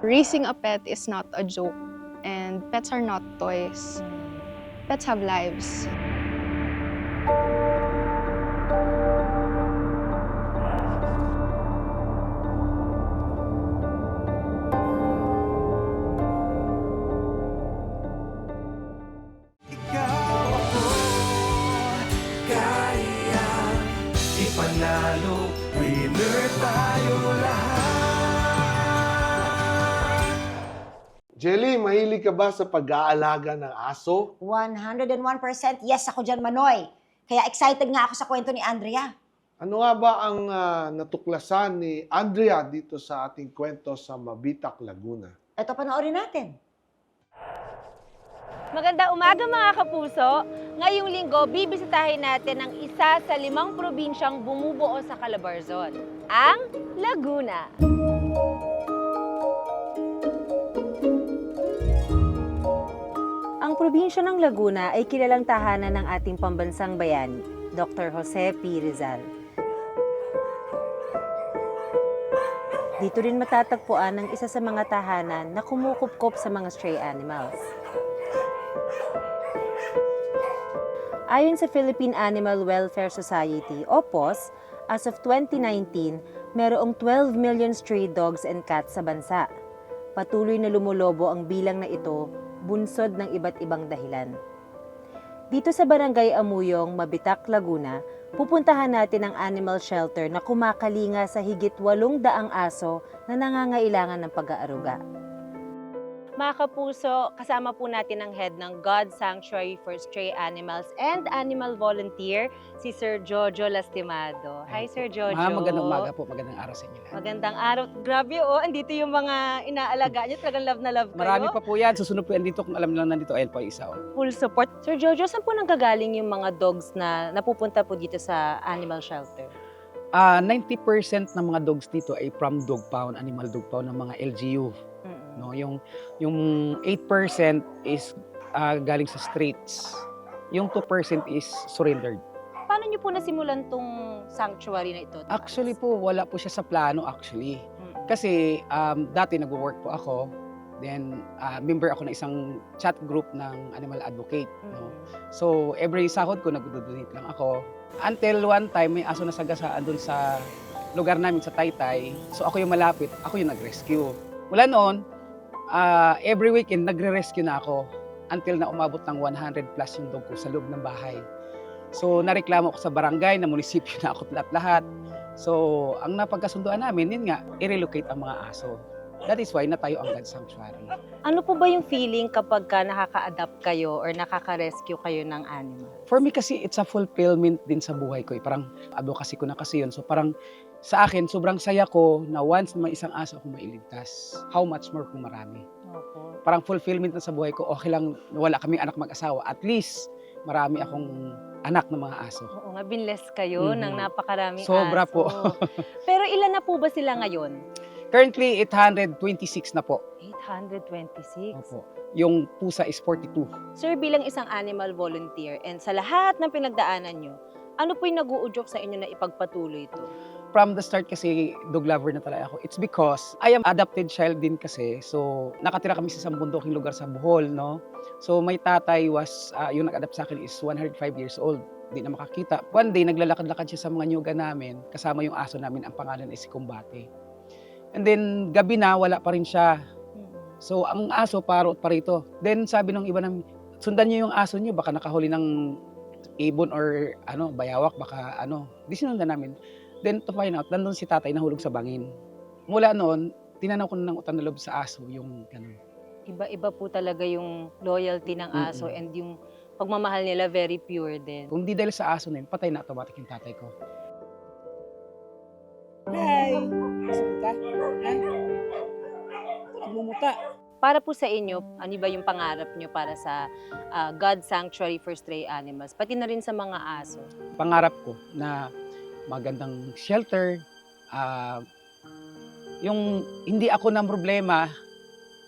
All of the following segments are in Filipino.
Raising a pet is not a joke, and pets are not toys. Pets have lives. Ba sa pag-aalaga ng aso? 101% yes ako dyan, Manoy. Kaya excited nga ako sa kwento ni Andrea. Ano nga ba ang ah, natuklasan ni Andrea dito sa ating kwento sa Mabitak, Laguna? Ito, panoorin natin. Maganda umaga mga kapuso. Ngayong linggo, bibisitahin natin ang isa sa limang probinsyang bumubuo sa Calabarzon, ang Laguna. Probinsya ng Laguna ay kilalang tahanan ng ating pambansang bayani, Dr. Jose P. Rizal. Dito rin matatagpuan ang isa sa mga tahanan na kumukupkop sa mga stray animals. Ayon sa Philippine Animal Welfare Society o POS, as of 2019, merong 12 million stray dogs and cats sa bansa. Patuloy na lumulobo ang bilang na ito bunsod ng iba't ibang dahilan. Dito sa Barangay Amuyong, Mabitak, Laguna, pupuntahan natin ang animal shelter na kumakalinga sa higit walong daang aso na nangangailangan ng pag-aaruga. Mga kapuso, kasama po natin ang head ng God Sanctuary for Stray Animals and Animal Volunteer, si Sir Jojo Lastimado. Hi, Sir Jojo. Ma'am, magandang umaga po, magandang araw sa inyo lahat. Magandang araw. Grabe oh, andito yung mga inaalaga niyo. Talagang love na love kayo. Marami pa po yan, susunod po yan dito kung alam lang nandito, ayun po isa. oh. Full support. Sir Jojo, saan po nanggagaling yung mga dogs na napupunta po dito sa animal shelter? Ah, 90% ng mga dogs dito ay from dog pound, animal dog pound ng mga LGU. No? Yung, yung 8% is ah, galing sa streets. Yung 2% is surrendered. Paano niyo po nasimulan tong sanctuary na ito? Actually po, wala po siya sa plano actually. Kasi um, dati nagwo-work po ako. Then, ah, member ako ng isang chat group ng animal advocate. No? Mm-mm. So, every sahod ko, nag-donate lang ako. Until one time, may aso na sagasaan dun sa lugar namin sa Taytay. So, ako yung malapit, ako yung nag-rescue. Mula noon, ah, every weekend, nagre-rescue na ako. Until na umabot ng 100 plus yung dog ko sa loob ng bahay. So, nareklamo ko sa barangay, na munisipyo na ako lahat-lahat. So, ang napagkasunduan namin, yun nga, i-relocate ang mga aso. That is why natayo ang God Sanctuary. Ano po ba yung feeling kapag ka nakaka-adapt kayo or nakaka-rescue kayo ng animal? For me kasi it's a fulfillment din sa buhay ko. Eh. Parang advocacy ko na kasi yun. So parang sa akin, sobrang saya ko na once na may isang aso ako mailigtas. How much more kung marami. Opo. Parang fulfillment na sa buhay ko. Okay lang na wala kaming anak mag-asawa. At least marami akong anak ng mga aso. Oo nga, binless kayo Mhm. ng napakaraming Sobra aso. po. Pero ilan na po ba sila ngayon? Currently, 826 na po. 826. Opo. Yung pusa is 42. Sir, bilang isang animal volunteer and sa lahat ng pinagdaanan nyo, ano po yung nag-uudyok sa inyo na ipagpatuloy ito? From the start kasi, dog lover na talaga ako. It's because I am adopted child din kasi. So, nakatira kami sa isang bundoking lugar sa Bohol, no? So, my tatay was, ah, yung nag-adapt sa akin is 105 years old. Di na makakita. One day, naglalakad-lakad siya sa mga nyuga namin. Kasama yung aso namin. Ang pangalan is si Kumbate. And then, gabi na, wala pa rin siya. So, ang aso, parot pa rito. Then, sabi ng iba namin, sundan niyo yung aso niyo, baka nakahuli ng ibon or ano, bayawak, baka ano. Di sinundan namin. Then, to find out, nandun si tatay nahulog sa bangin. Mula noon, tinanaw ko na ng utang na loob sa aso, yung ganun. Iba-iba po talaga yung loyalty ng aso Mm-mm. and yung pagmamahal nila very pure din. Kung di dahil sa aso na yun, patay na automatic yung tatay ko. Hi! Saan ka? Ha? Nagmumuta. Para po sa inyo, ano ba yung pangarap nyo para sa ah, God Sanctuary for Stray Animals, pati na rin sa mga aso? Pangarap ko na magandang shelter, ah, yung hindi ako ng problema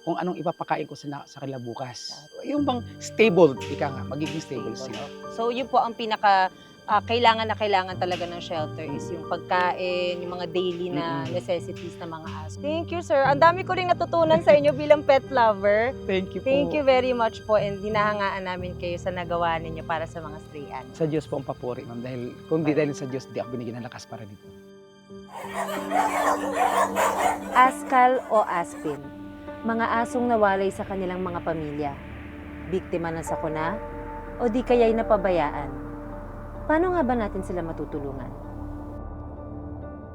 kung anong ipapakain ko sa, sa kanila bukas. Yung bang stable, ika nga, magiging stable sila. So yun po ang pinaka ah, kailangan na kailangan talaga ng shelter is yung pagkain, yung mga daily na necessities ng mga aso. Thank you, sir. Ang dami ko rin natutunan sa inyo bilang pet lover. Thank you po. Thank you very much po and hinahangaan namin kayo sa nagawa ninyo para sa mga stray animals. Sa Diyos po ang papuri, ma'am. Dahil kung di dahil sa Diyos, di ako binigyan ng lakas para dito. Askal o Aspin, mga asong nawalay sa kanilang mga pamilya. Biktima ng sakuna o di kaya'y napabayaan. Paano nga ba natin sila matutulungan?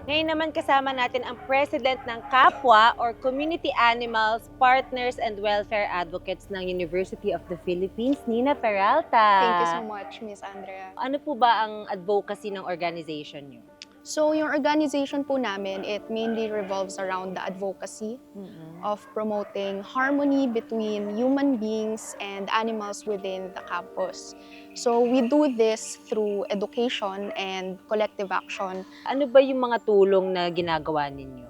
Ngayon naman kasama natin ang President ng Kapwa or Community Animals Partners and Welfare Advocates ng University of the Philippines, Nina Peralta. Thank you so much, Miss Andrea. Ano po ba ang advocacy ng organization niyo? So, yung organization po namin, it mainly revolves around the advocacy of promoting harmony between human beings and animals within the campus. So, we do this through education and collective action. Ano ba yung mga tulong na ginagawa ninyo?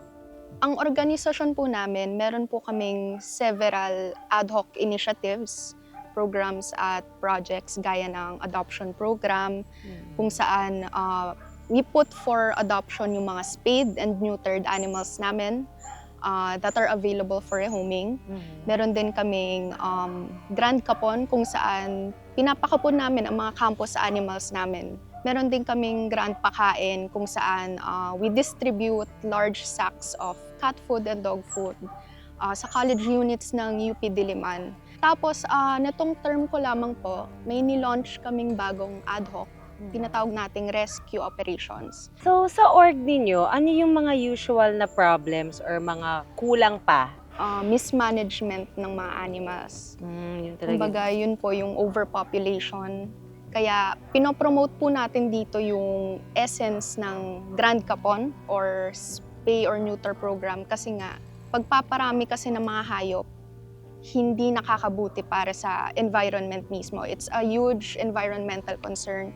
Ang organisasyon po namin, meron po kaming several ad hoc initiatives, programs at projects gaya ng adoption program, kung saan uh, we put for adoption yung mga spayed and neutered animals namin uh, that are available for rehoming. Meron din kaming um, Grand Capon kung saan pinapakapon namin ang mga campus animals namin. Meron din kaming Grand Pakain kung saan uh, we distribute large sacks of cat food and dog food uh, sa college units ng UP Diliman. Tapos, uh, netong term ko lamang po, may ni-launch kaming bagong ad hoc tinatawag nating rescue operations. So, sa org ninyo, ano yung mga usual na problems or mga kulang pa? Uh, mismanagement ng mga animals. Mm, yun talaga. Kumbaga, yun po yung overpopulation. Kaya pinopromote po natin dito yung essence ng Grand Capon or spay or neuter program kasi nga pagpaparami kasi ng mga hayop hindi nakakabuti para sa environment mismo. It's a huge environmental concern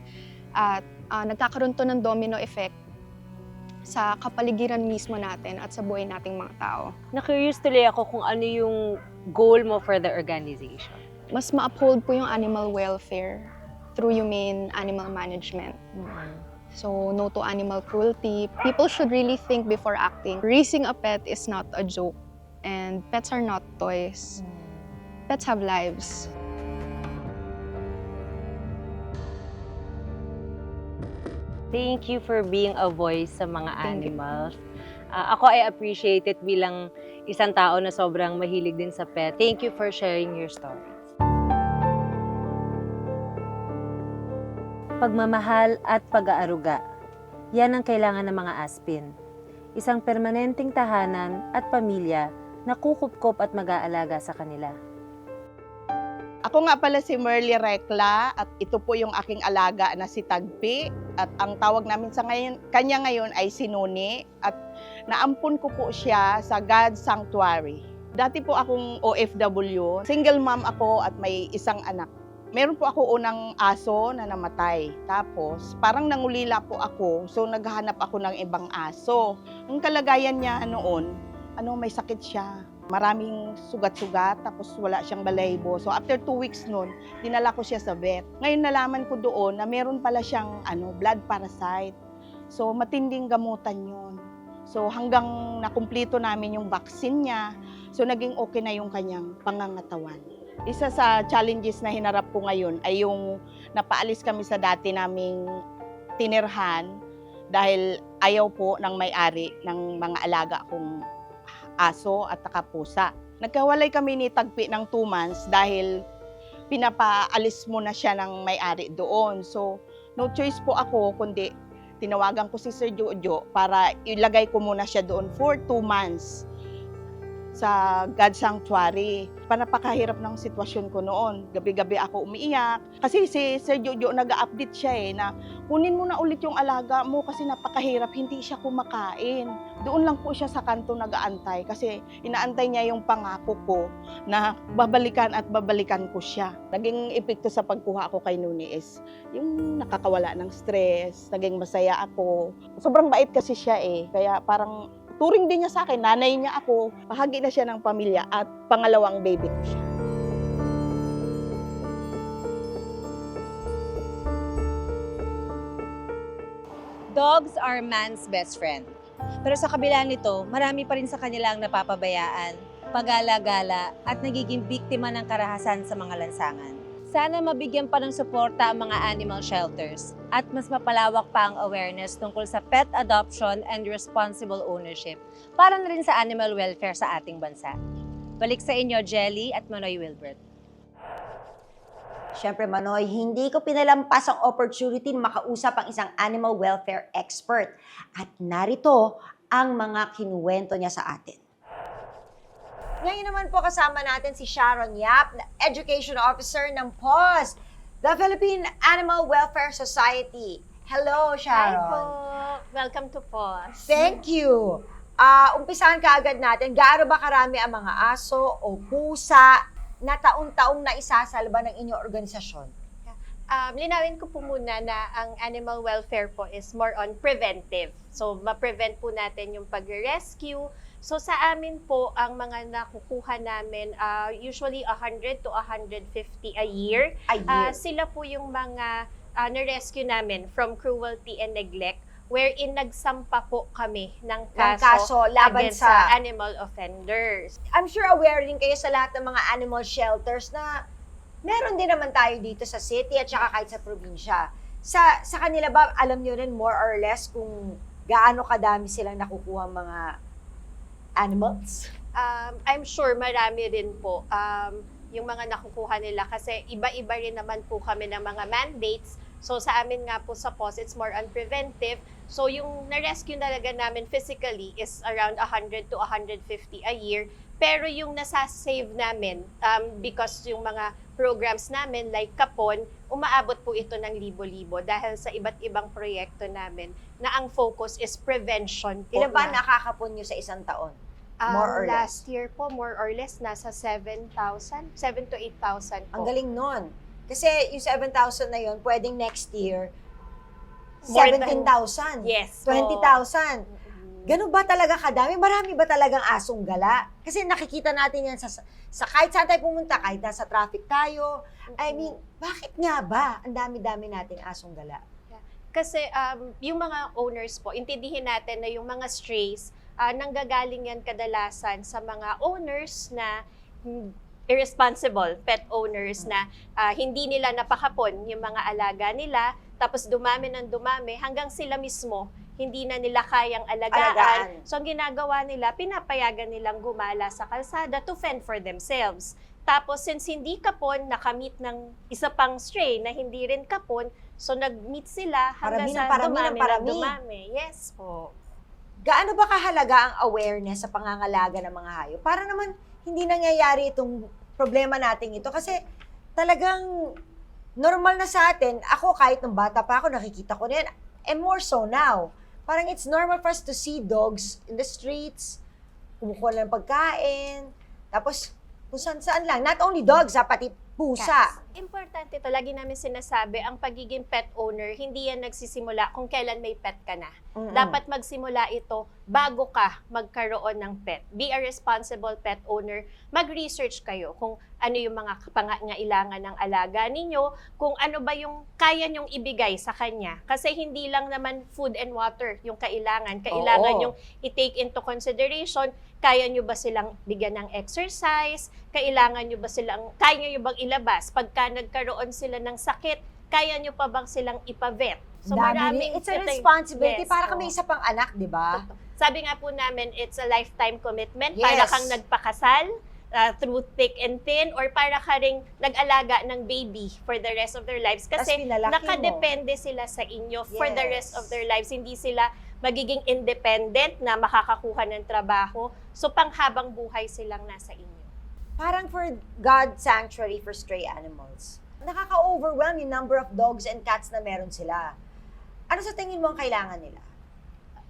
at ah, nagkakaroon to ng domino effect sa kapaligiran mismo natin at sa buhay nating mga tao. Na-curious tuloy ako kung ano yung goal mo for the organization. Mas ma-uphold po yung animal welfare through humane animal management. So, no to animal cruelty. People should really think before acting. Raising a pet is not a joke. And pets are not toys. Pets have lives. Thank you for being a voice sa mga Thank animals. Ah, ako ay appreciate it bilang isang tao na sobrang mahilig din sa pet. Thank you for sharing your stories. Pagmamahal at pag-aaruga. Yan ang kailangan ng mga aspin. Isang permanenteng tahanan at pamilya na kukupkop at mag-aalaga sa kanila. Ako nga pala si Merly Rekla at ito po yung aking alaga na si Tagpi at ang tawag namin sa ngayon, kanya ngayon ay si Nuni at naampun ko po siya sa God Sanctuary. Dati po akong OFW, single mom ako at may isang anak. Meron po ako unang aso na namatay. Tapos, parang nangulila po ako. So, naghahanap ako ng ibang aso. Ang kalagayan niya noon, ano, may sakit siya. Maraming sugat-sugat, tapos wala siyang balahibo. So, after two weeks noon, dinala ko siya sa vet. Ngayon nalaman ko doon na meron pala siyang ano, blood parasite. So, matinding gamutan yun. So, hanggang nakumpleto namin yung vaccine niya, so naging okay na yung kanyang pangangatawan. Isa sa challenges na hinarap ko ngayon ay yung napaalis kami sa dati naming tinirhan dahil ayaw po ng may-ari ng mga alaga kong aso at taka pusa. Nagkawalay kami ni Tagpi ng 2 months dahil pinapaalis mo na siya ng may-ari doon. So, no choice po ako kundi tinawagan ko si Sir Jojo para ilagay ko muna siya doon for 2 months sa God Sanctuary. Panapakahirap ng sitwasyon ko noon. Gabi-gabi ako umiiyak. Kasi si Sir Jojo nag-update siya eh na kunin mo na ulit yung alaga mo kasi napakahirap, hindi siya kumakain. Doon lang po siya sa kanto nag-aantay kasi inaantay niya yung pangako ko na babalikan at babalikan ko siya. Naging epekto sa pagkuha ko kay Nuni is yung nakakawala ng stress, naging masaya ako. Sobrang bait kasi siya eh, kaya parang turing din niya sa akin, nanay niya ako, bahagi na siya ng pamilya at pangalawang baby ko siya. Dogs are man's best friend. Pero sa kabila nito, marami pa rin sa kanila ang napapabayaan, pagala-gala at nagiging biktima ng karahasan sa mga lansangan. Sana mabigyan pa ng suporta ang mga animal shelters at mas mapalawak pa ang awareness tungkol sa pet adoption and responsible ownership para na rin sa animal welfare sa ating bansa. Balik sa inyo, Jelly at Manoy Wilbert. Siyempre, Manoy, hindi ko pinalampas ang opportunity na makausap ang isang animal welfare expert. At narito ang mga kinuwento niya sa atin. Ngayon naman po kasama natin si Sharon Yap, na Education Officer ng PAWS, the Philippine Animal Welfare Society. Hello, Sharon. Hi po! Welcome to POS. Thank you. Ah, umpisahan ka agad natin. Gaano ba karami ang mga aso o pusa na taon-taong na isasalba ng inyong organisasyon? Um, linawin ko po muna na ang animal welfare po is more on preventive. So, ma-prevent po natin yung pag-rescue. So, sa amin po, ang mga nakukuha namin, ah, usually 100 to 150 a year. A Ah, year. sila po yung mga ah, na-rescue namin from cruelty and neglect wherein nagsampa po kami ng ng kaso, kaso laban sa animal offenders. I'm sure aware din kayo sa lahat ng mga animal shelters na meron din naman tayo dito sa city at saka kahit sa probinsya. Sa, sa kanila ba, alam nyo rin more or less kung gaano kadami silang nakukuha mga animals? um, I'm sure marami rin po um, yung mga nakukuha nila kasi iba-iba rin naman po kami ng mga mandates. So sa amin nga po sa POS, it's more on preventive. So yung na-rescue talaga namin physically is around 100 to 150 a year. Pero yung nasa-save namin, um, because yung mga programs namin like Kapon, umaabot po ito ng libo-libo dahil sa iba't ibang proyekto namin na ang focus is prevention po. Ilan ba na- nakakapon nyo sa isang taon? Um, More or last year po, more or less, nasa 7,000, 7 to 8,000 po. Ang galing nun. Kasi yung 7,000 na yun, pwedeng next year, More than- 17,000. Yes. po. 20,000. Mm. Ganun ba talaga kadami? Marami ba talagang asong gala? Kasi nakikita natin yan sa, sa kahit saan tayo pumunta, kahit nasa traffic tayo. I mean, bakit nga ba ang dami-dami nating asong gala? Kasi um, yung mga owners po, intindihin natin na yung mga strays, ah, nanggagaling yan kadalasan sa mga owners na irresponsible pet owners na ah, hindi nila napakapon yung mga alaga nila, tapos dumami ng dumami hanggang sila mismo hindi na nila kayang alagaan. Alagaan. So ang ginagawa nila, pinapayagan nilang gumala sa kalsada to fend for themselves. Tapos since hindi kapon, nakamit ng isa pang stray na hindi rin kapon, so nag-meet sila hanggang Parami sa parami dumami ng parami. dumami. Yes po. Gaano ba kahalaga ang awareness sa pangangalaga ng mga hayop? Para naman hindi nangyayari itong problema nating ito. Kasi talagang normal na sa atin. Ako kahit nung bata pa ako, nakikita ko na yan. And more so now. Parang it's normal for us to see dogs in the streets, kumukuha ng pagkain, tapos kung saan saan lang. Not only dogs, ha, pati pusa. Importante ito, lagi namin sinasabi, ang pagiging pet owner, hindi yan nagsisimula kung kailan may pet ka na. Mm-mm. Dapat magsimula ito bago ka magkaroon ng pet. Be a responsible pet owner. Mag-research kayo kung ano yung mga pangangailangan ng alaga ninyo, kung ano ba yung kaya nyong ibigay sa kanya. Kasi hindi lang naman food and water yung kailangan. Kailangan Oo. yung i-take into consideration, kaya nyo ba silang bigyan ng exercise? Kailangan nyo ba silang, kaya nyo bang ilabas? Pagka nagkaroon sila ng sakit, kaya nyo pa bang silang ipavet? So Dami maraming, rin. It's a responsibility. Yes, para oo. kami isa pang anak, di ba? Sabi nga po namin, it's a lifetime commitment. Yes. Para kang nagpakasal, uh, through thick and thin, or para ka ring nag-alaga ng baby for the rest of their lives. Kasi pinalaki mo. nakadepende sila sa inyo for the rest Yes. of their lives. Hindi sila magiging independent na makakakuha ng trabaho. So, panghabang buhay silang nasa inyo. Parang for God sanctuary for stray animals. Nakaka-overwhelm yung number of dogs and cats na meron sila. Ano sa tingin mo ang kailangan nila?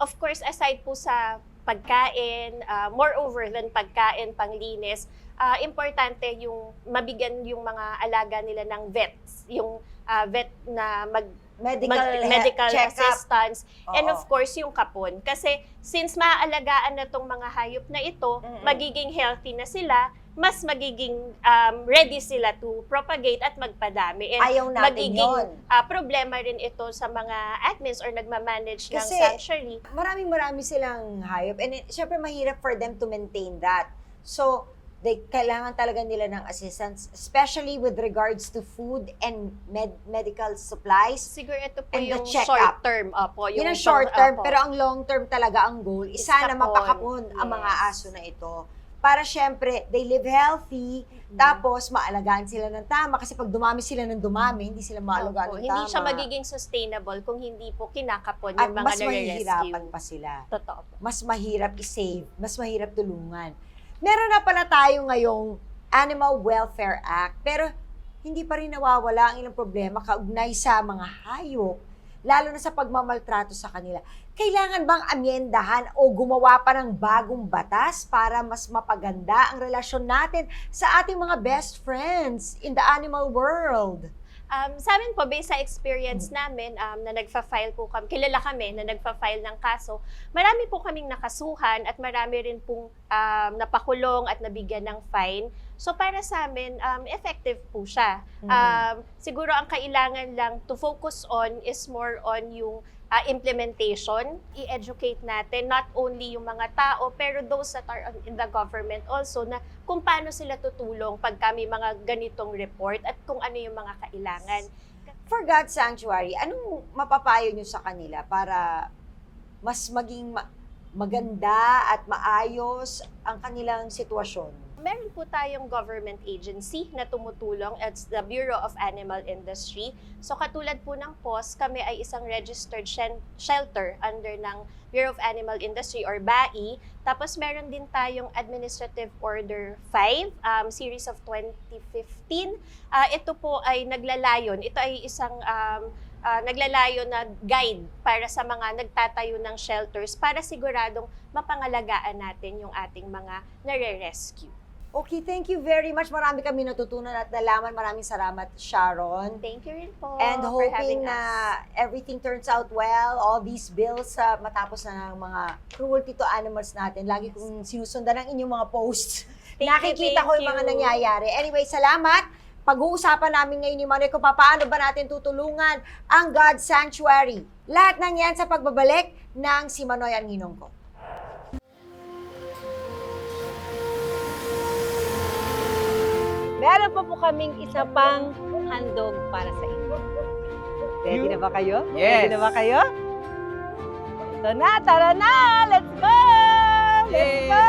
of course, aside po sa pagkain, uh, moreover than pagkain, panglinis, uh, importante yung mabigyan yung mga alaga nila ng vets, yung uh, vet na mag, Medical, mag- medical assistance, and Oo. of course yung kapon. Kasi since maaalagaan na tong mga hayop na ito, Mm-mm. magiging healthy na sila, mas magiging um, ready sila to propagate at magpadami. And Ayaw natin magiging yun. ah, problema rin ito sa mga admins or nagmamanage ng Kasi- sanctuary. Maraming marami silang hayop and it, syempre mahirap for them to maintain that. So, they kailangan talaga nila ng assistance, especially with regards to food and med- medical supplies. Siguro ito po And yung short term. Opo, Yun ang pang- short term, opo. pero ang long term talaga ang goal is sana mapakapon ang mga Yes. aso na ito. Para syempre, they live healthy, tapos maalagaan sila ng tama. Kasi pag dumami sila ng dumami, hindi sila maalagaan ng Hindi tama. siya magiging sustainable kung hindi po kinakapon At yung mga mas mahihirapan pa sila. Totoo po. mas mahirap i-save, mas mahirap tulungan. Meron na pala tayo ngayong Animal Welfare Act, pero hindi pa rin nawawala ang ilang problema kaugnay sa mga hayop, lalo na sa pagmamaltrato sa kanila. Kailangan bang amyendahan o gumawa pa ng bagong batas para mas mapaganda ang relasyon natin sa ating mga best friends in the animal world? Um, sa amin po, based sa experience Hmm. namin, um, na nagfa-file po kami, kilala kami na nagfa-file ng kaso, marami po kaming nakasuhan at marami rin pong um, napakulong at nabigyan ng fine. So para sa amin, um, effective po siya. Hmm. Um, siguro ang kailangan lang to focus on is more on yung uh, implementation. I-educate natin not only yung mga tao, pero those that are in the government also na kung paano sila tutulong pag kami mga ganitong report at kung ano yung mga kailangan. For God's Sanctuary, anong mapapayo nyo sa kanila para mas maging ma- maganda at maayos ang kanilang sitwasyon? Meron po tayong government agency na tumutulong. It's the Bureau of Animal Industry. So katulad po ng POS, kami ay isang registered shelter under ng Bureau of Animal Industry or BAI. Tapos meron din tayong Administrative Order 5, um, series of 2015. Ah, ito po ay naglalayon. Ito ay isang um, ah, naglalayo na guide para sa mga nagtatayo ng shelters para siguradong mapangalagaan natin yung ating mga nare-rescue. Okay, thank you very much. Marami kami natutunan at nalaman. Maraming salamat, Sharon. Thank you rin po And for hoping having na everything turns out well, all these bills sa matapos na ng mga cruelty to animals natin. Lagi kong sinusundan ang inyong mga posts. Thank you, Nakikita ko thank yung mga you. nangyayari. Anyway, salamat. Pag-uusapan namin ngayon ni Manoy kung paano ba natin tutulungan ang God Sanctuary. Lahat ng yan sa pagbabalik ng si Manoy ang ninong ko. Meron pa po kaming isa pang handog para sa inyo. Ready na ba kayo? Yes. Ready na ba kayo? Ito na, tara na! Let's go! Let's Yes. go!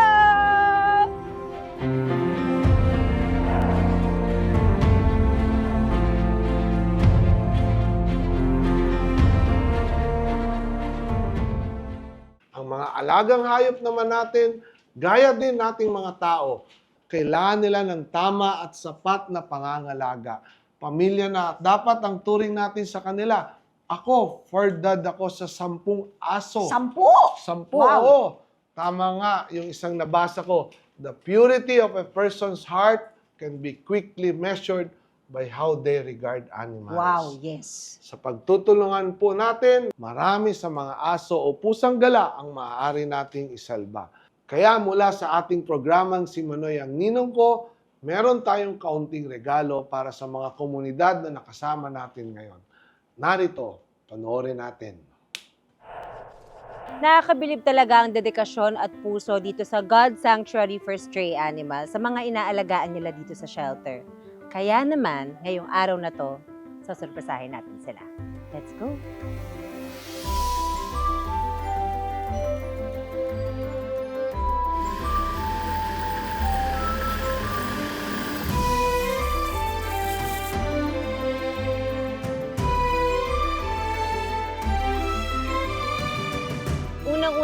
Ang mga alagang hayop naman natin, gaya din nating mga tao, kailangan nila ng tama at sapat na pangangalaga. Pamilya na dapat ang turing natin sa kanila. Ako, for dad ako sa sampung aso. Sampu! Sampu, Wow. oo. Tama nga, yung isang nabasa ko. The purity of a person's heart can be quickly measured by how they regard animals. Wow, yes. Sa pagtutulungan po natin, marami sa mga aso o pusang gala ang maaari nating isalba. Kaya mula sa ating programang Si Manoy ang Ninong Ko, meron tayong kaunting regalo para sa mga komunidad na nakasama natin ngayon. Narito, panoorin natin. Nakakabilib talaga ang dedikasyon at puso dito sa God Sanctuary for Stray Animals sa mga inaalagaan nila dito sa shelter. Kaya naman, ngayong araw na to, sasurpresahin natin sila. Let's go!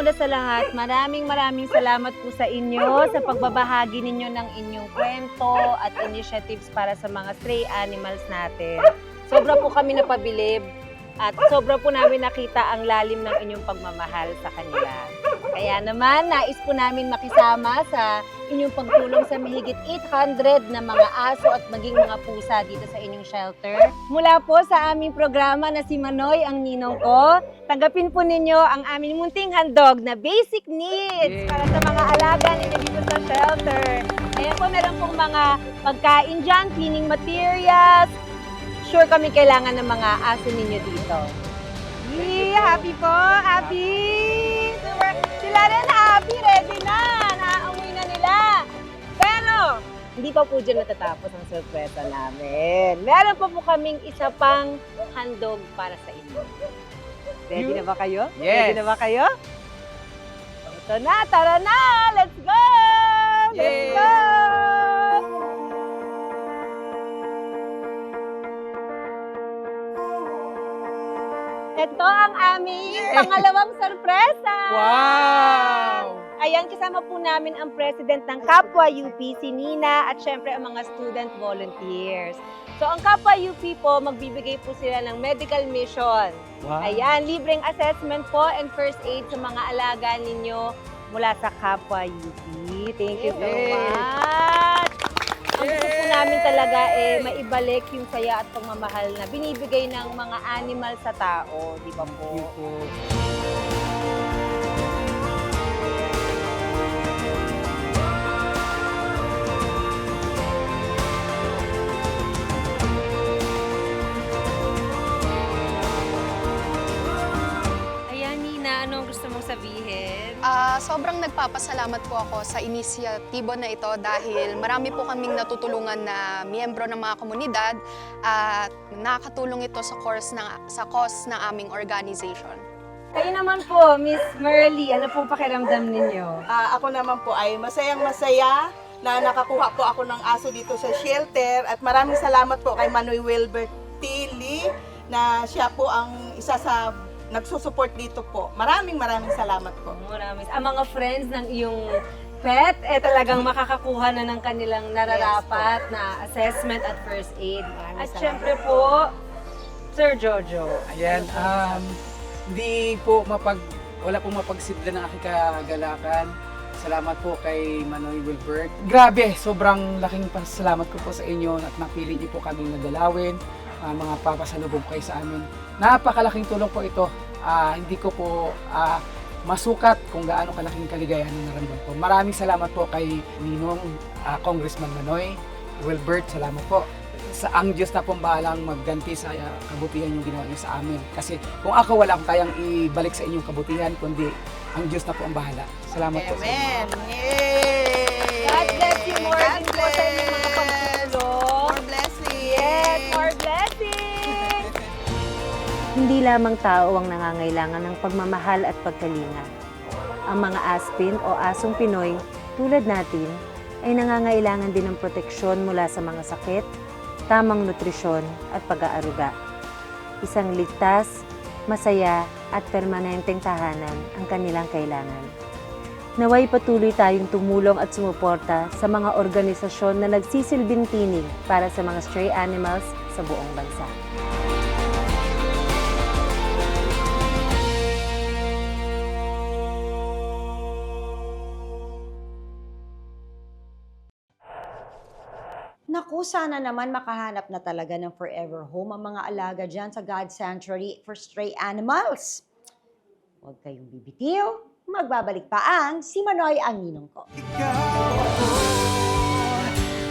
Unang-una sa lahat, maraming maraming salamat po sa inyo sa pagbabahagi ninyo ng inyong kwento at initiatives para sa mga stray animals natin. Sobra po kami napabilib at sobra po namin nakita ang lalim ng inyong pagmamahal sa kanila. Kaya naman, nais po namin makisama sa inyong pagtulong sa mahigit 800 na mga aso at maging mga pusa dito sa inyong shelter. Mula po sa aming programa na si Manoy ang ninong ko, tanggapin po ninyo ang aming munting handog na basic needs para sa mga alaga ninyo dito sa shelter. Ayan po, meron pong mga pagkain dyan, cleaning materials. Sure kami kailangan ng mga aso ninyo dito. Yee, happy po, happy! Sila rin happy, ready na, hindi pa po dyan natatapos ang sorpresa namin. Meron pa po kaming isa pang handog para sa inyo. Ready na ba kayo? Yes. Ready na ba kayo? Ito na, tara na! Let's go! Let's Yay! go! Ito ang aming pangalawang sorpresa! Wow! Ayan, kasama po namin ang president ng Kapwa UP, si Nina, at syempre ang mga student volunteers. So, ang Kapwa UP po, magbibigay po sila ng medical mission. Wow. Ayan, libreng assessment po and first aid sa mga alaga ninyo mula sa Kapwa UP. Thank you so much! Ang gusto po namin talaga eh, maibalik yung saya at pagmamahal na binibigay ng mga animal sa tao, di ba po? Thank you po. Sabihin? Ah, sobrang nagpapasalamat po ako sa inisyatibo na ito dahil marami po kaming natutulungan na miyembro ng mga komunidad at nakakatulong ito sa course ng sa cause ng aming organization. Kayo naman po, Miss Merly, ano pong pakiramdam ninyo? Ah, ako naman po ay masayang masaya na nakakuha po ako ng aso dito sa shelter at maraming salamat po kay Manoy Wilbert Tilly na siya po ang isa sa nagsusupport dito po. Maraming maraming salamat po. Marami. Ang mga friends ng iyong pet, eh talagang makakakuha na ng kanilang nararapat na assessment at first aid. At syempre po, Sir Jojo. Ayan, um, hindi po mapag, wala pong mapagsidla ng aking kagalakan. Salamat po kay Manoy Wilbert. Grabe, sobrang laking pasalamat ko po sa inyo at napili niyo po kaming nadalawin. Ah, mga papasalubong kayo sa amin. Napakalaking tulong po ito. Ah, hindi ko po ah, masukat kung gaano kalaking kaligayahan ang naramdaman ko. Maraming salamat po kay Ninong ah, Congressman Manoy Wilbert. Salamat po sa ang Diyos na pong bahalang magganti sa uh, kabutihan yung ginawa niyo sa amin. Kasi kung ako wala akong kayang ibalik sa inyong kabutihan, kundi ang Diyos na po ang bahala. Salamat po sa inyo. Amen! Yay! God bless you more God bless! Hindi lamang tao ang nangangailangan ng pagmamahal at pagkalinga. Ang mga aspin o asong Pinoy, tulad natin, ay nangangailangan din ng proteksyon mula sa mga sakit, tamang nutrisyon at pag-aaruga. Isang ligtas, masaya at permanenteng tahanan ang kanilang kailangan. Naway patuloy tayong tumulong at sumuporta sa mga organisasyon na nagsisilbing tinig para sa mga stray animals sa buong bansa. Naku, sana naman makahanap na talaga ng forever home ang mga alaga dyan sa God Sanctuary for Stray Animals. Huwag kayong bibitiw. Magbabalik pa ang si Manoy ang ninong ko. Ikaw ako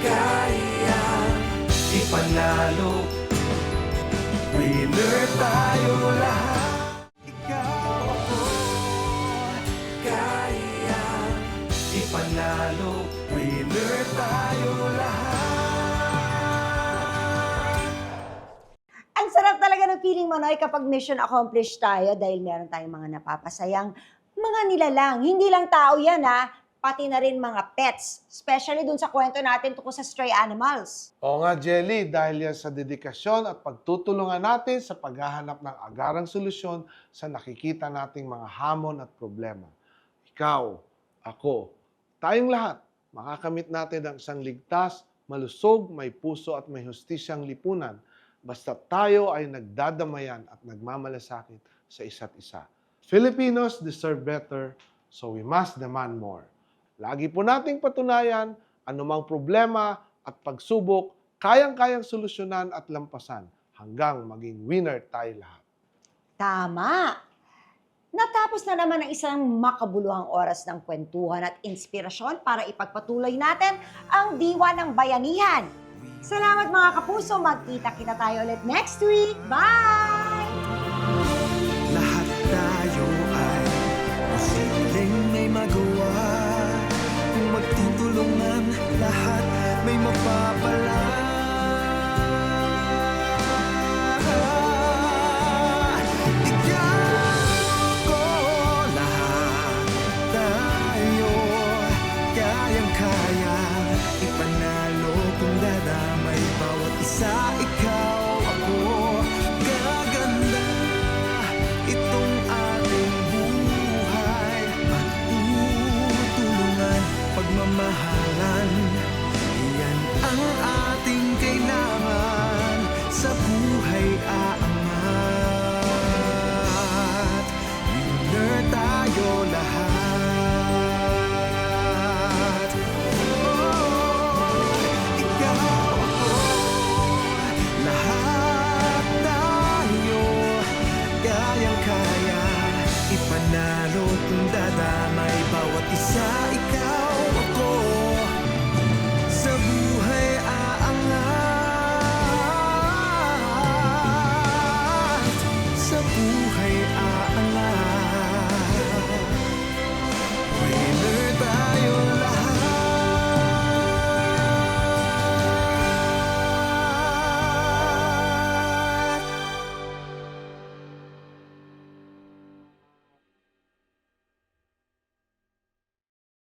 Kaya Ipanalo Winner tayo lahat sarap talaga ng feeling Manoy kapag mission accomplished tayo dahil meron tayong mga napapasayang mga nilalang. Hindi lang tao yan ha, pati na rin mga pets. Especially dun sa kwento natin tungkol sa stray animals. Oo nga, Jelly, dahil yan sa dedikasyon at pagtutulungan natin sa paghahanap ng agarang solusyon sa nakikita nating mga hamon at problema. Ikaw, ako, tayong lahat, makakamit natin ang isang ligtas, malusog, may puso at may hustisyang lipunan basta tayo ay nagdadamayan at nagmamalasakit sa isa't isa. Filipinos deserve better, so we must demand more. Lagi po nating patunayan, anumang problema at pagsubok, kayang-kayang solusyonan at lampasan hanggang maging winner tayo lahat. Tama. Natapos na naman ang isang makabuluhang oras ng kwentuhan at inspirasyon para ipagpatuloy natin ang diwa ng bayanihan. Salamat mga kapuso, magkita-kita tayo ulit next week. Bye! Lahat tayo ay posibleng may magawa Kung magtutulungan lahat may mapapala